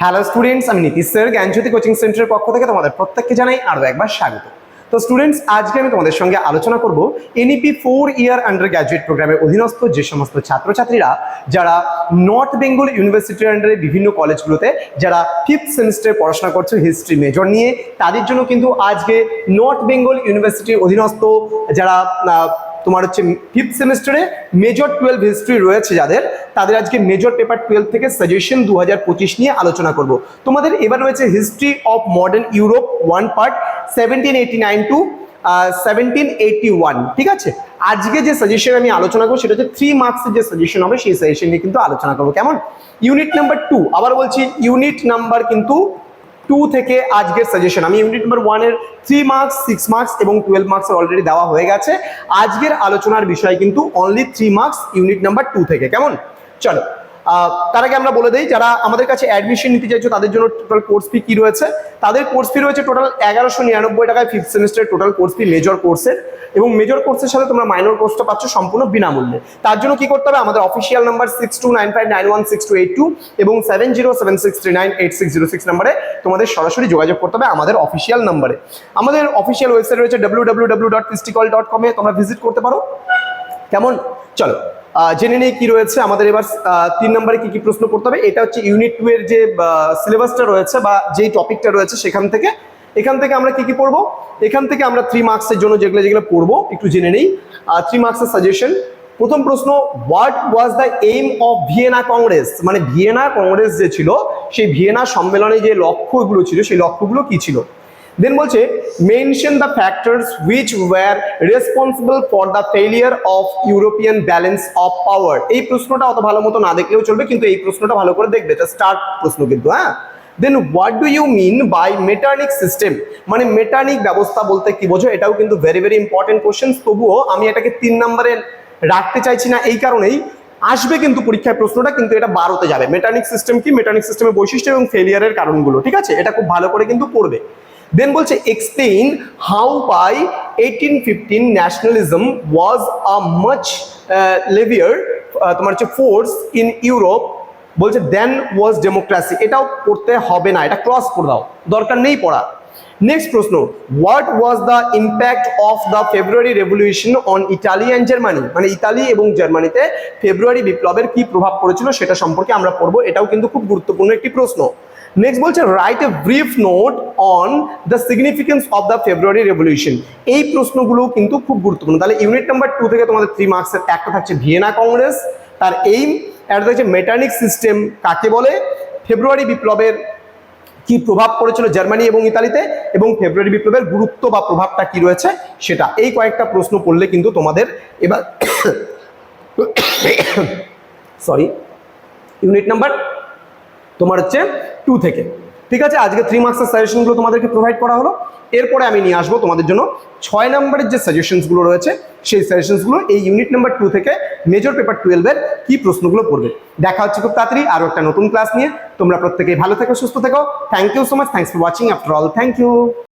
Hello students আমি Nitish sir জ্ঞানজ্যোতি coaching সেন্টারের পক্ষ থেকে তোমাদের প্রত্যেককে জানাই আরও একবার স্বাগত। তো স্টুডেন্টস আজকে আমি তোমাদের সঙ্গে আলোচনা করব NEP four year undergraduate প্রোগ্রামের অধীনস্থ যে সমস্ত ছাত্রছাত্রীরা যারা নর্থ বেঙ্গল ইউনিভার্সিটির আন্ডারে বিভিন্ন কলেজগুলোতে যারা ফিফথ সেমিস্টারে পড়াশোনা করছে হিস্ট্রি মেজর নিয়ে, তাদের জন্য কিন্তু আজকে নর্থ বেঙ্গল ইউনিভার্সিটির অধীনস্থ যারা তোমার হচ্ছে ফিফথ সেমিস্টারে মেজর টুয়েলভ হিস্ট্রি রয়েছে যাদের তাদের আজকে মেজর পেপার টুয়েলভ থেকে সাজেশন দু হাজার পঁচিশ নিয়ে আলোচনা করব। তোমাদের এবার রয়েছে history of modern Europe one part seventeen nine two seventeen one ঠিক আছে? আজকে যে সাজেশন আমি আলোচনা করব, সেটা হচ্ছে থ্রি মার্কসের যে সাজেশন হবে, সেই সাজেশন নিয়ে কিন্তু আলোচনা করব। কেমন? ইউনিট নাম্বার টু আবার বলছি ইউনিট নাম্বার কিন্তু টু থেকে আজকের সাজেশন আমি ইউনিট নাম্বার ওয়ানের থ্রি মার্কস সিক্স মার্কস এবং টুয়েলভ মার্কস অলরেডি দেওয়া হয়ে গেছে। আজকের আলোচনার বিষয় কিন্তু only three marks unit number two থেকে। কেমন? চলো তার আগে আমরা বলে দিই, যারা আমাদের কাছে অ্যাডমিশন নিতে চাইছো, তাদের জন্য টোটাল কোর্স ফি কি রয়েছে? তাদের কোর্স ফি রয়েছে টোটাল এগারোশো নিরানব্বই টাকায় fifth semester total course fee major কোর্সের এবং মেজর কোর্সের সাথে তোমরা মাইনর কোর্সটা পাচ্ছ সম্পূর্ণ বিনামূল্যে। তার জন্য কি করতে হবে? আমাদের official number six two nine five nine one six two eight two এবং seven zero seven six three nine eight six zero six নাম্বারে তোমাদের সরাসরি যোগাযোগ করতে হবে আমাদের অফিসিয়াল নাম্বারে আমাদের অফিসিয়াল ওয়েবসাইট রয়েছে W W W dot fistical dot কমে তোমরা ভিজিট করতে পারো। কেমন? চলো। জেনে নেই কি রয়েছে। আমাদের এবার তিন নম্বরে কি কি প্রশ্ন করতে হবে, এটা হচ্ছে ইউনিট টু এর যে সিলেবাসটা রয়েছে বা যেই টপিকটা রয়েছে সেখান থেকে। এখান থেকে আমরা কি কি পড়ব? এখান থেকে আমরা থ্রি মার্কসের জন্য যেগুলো যেগুলো পড়ব, একটু জেনে নেই। থ্রি মার্কসের সাজেশন প্রথম প্রশ্ন what was the aim of Vienna Congress মানে ভিয়েনা কংগ্রেস যে ছিল, সেই ভিয়েনা সম্মেলনে যে লক্ষ্যগুলো ছিল, সেই লক্ষ্যগুলো কি ছিল? দেন বলছে mention the factors which were responsible for the failure of European balance of power এই প্রশ্নটা অত ভালো মতো না দেখলেও চলবে, কিন্তু এই প্রশ্নটা ভালো করে দেখবে। এটা স্টার্ট প্রশ্ন কিন্তু হ্যাঁ? Then what do you mean by Metternich system মানে মেটার্নিক ব্যবস্থা বলতে কি বোঝো? এটাও কিন্তু ভেরি ভেরি ইম্পর্টেন্ট কোশ্চেন তবুও আমি এটাকে তিন নম্বরে রাখতে চাইছি না এই কারণেই। আসবে কিন্তু পরীক্ষায় প্রশ্নটা, কিন্তু এটা বারোতে যাবে। মেটার্নিক সিস্টেম কি? মেটার্নিক সিস্টেমের বৈশিষ্ট্য এবং ফেলিয়ারের কারণগুলো, ঠিক আছে? এটা খুব ভালো করে কিন্তু পড়বে। দেন বলছে explain how by eighteen fifteen nationalism was a much livelier তোমার হচ্ছে ফোর্স ইন ইউরোপ বলছে দেন ওয়াজ ডেমোক্রেসি এটাও পড়তে হবে না, এটা ক্রস করে দাও, দরকার নেই পড়া। নেক্সট প্রশ্ন what was the impact of the February revolution on Italy and Germany মানে ইতালি এবং জার্মানিতে ফেব্রুয়ারি বিপ্লবের কি প্রভাব পড়েছিল সেটা সম্পর্কে আমরা পড়ব, এটাও কিন্তু খুব গুরুত্বপূর্ণ একটি প্রশ্ন। নেক্সট বলছে write a brief note on the significance of the February revolution এই প্রশ্নগুলো কিন্তু খুব গুরুত্বপূর্ণ। তাহলে ইউনিট নাম্বার টু থেকে তোমাদের থ্রি মার্কসের একটা থাকছে ভিয়েনা কংগ্রেস তার এইম একটা থাকছে মেটার্নিক সিস্টেম কাকে বলে? ফেব্রুয়ারি বিপ্লবের কি প্রভাব পড়েছিল জার্মানি এবং ইতালিতে? এবং ফেব্রুয়ারি বিপ্লবের গুরুত্ব বা প্রভাবটা কি রয়েছে সেটা? এই কয়েকটা প্রশ্ন পড়লে কিন্তু তোমাদের এবার সরি ইউনিট নাম্বার তোমার হচ্ছে টু থেকে। ঠিক আছে? আজকে থ্রি মার্কসের সাজেশনগুলো তোমাদেরকে প্রোভাইড করা হলো। এরপরে আমি নিয়ে আসব তোমাদের জন্য ছয় নম্বরের যে সাজেশনসগুলো রয়েছে, সেই সাজেশনসগুলো এই ইউনিট নাম্বার টু থেকে মেজর পেপার টুয়েলভের কি প্রশ্নগুলো পড়বে। দেখা হচ্ছে খুব তাড়াতাড়ি আরও একটা নতুন ক্লাস নিয়ে। তোমরা প্রত্যেকেই ভালো থেকো, সুস্থ থেকো। Thank you so much thanks for watching after all thank you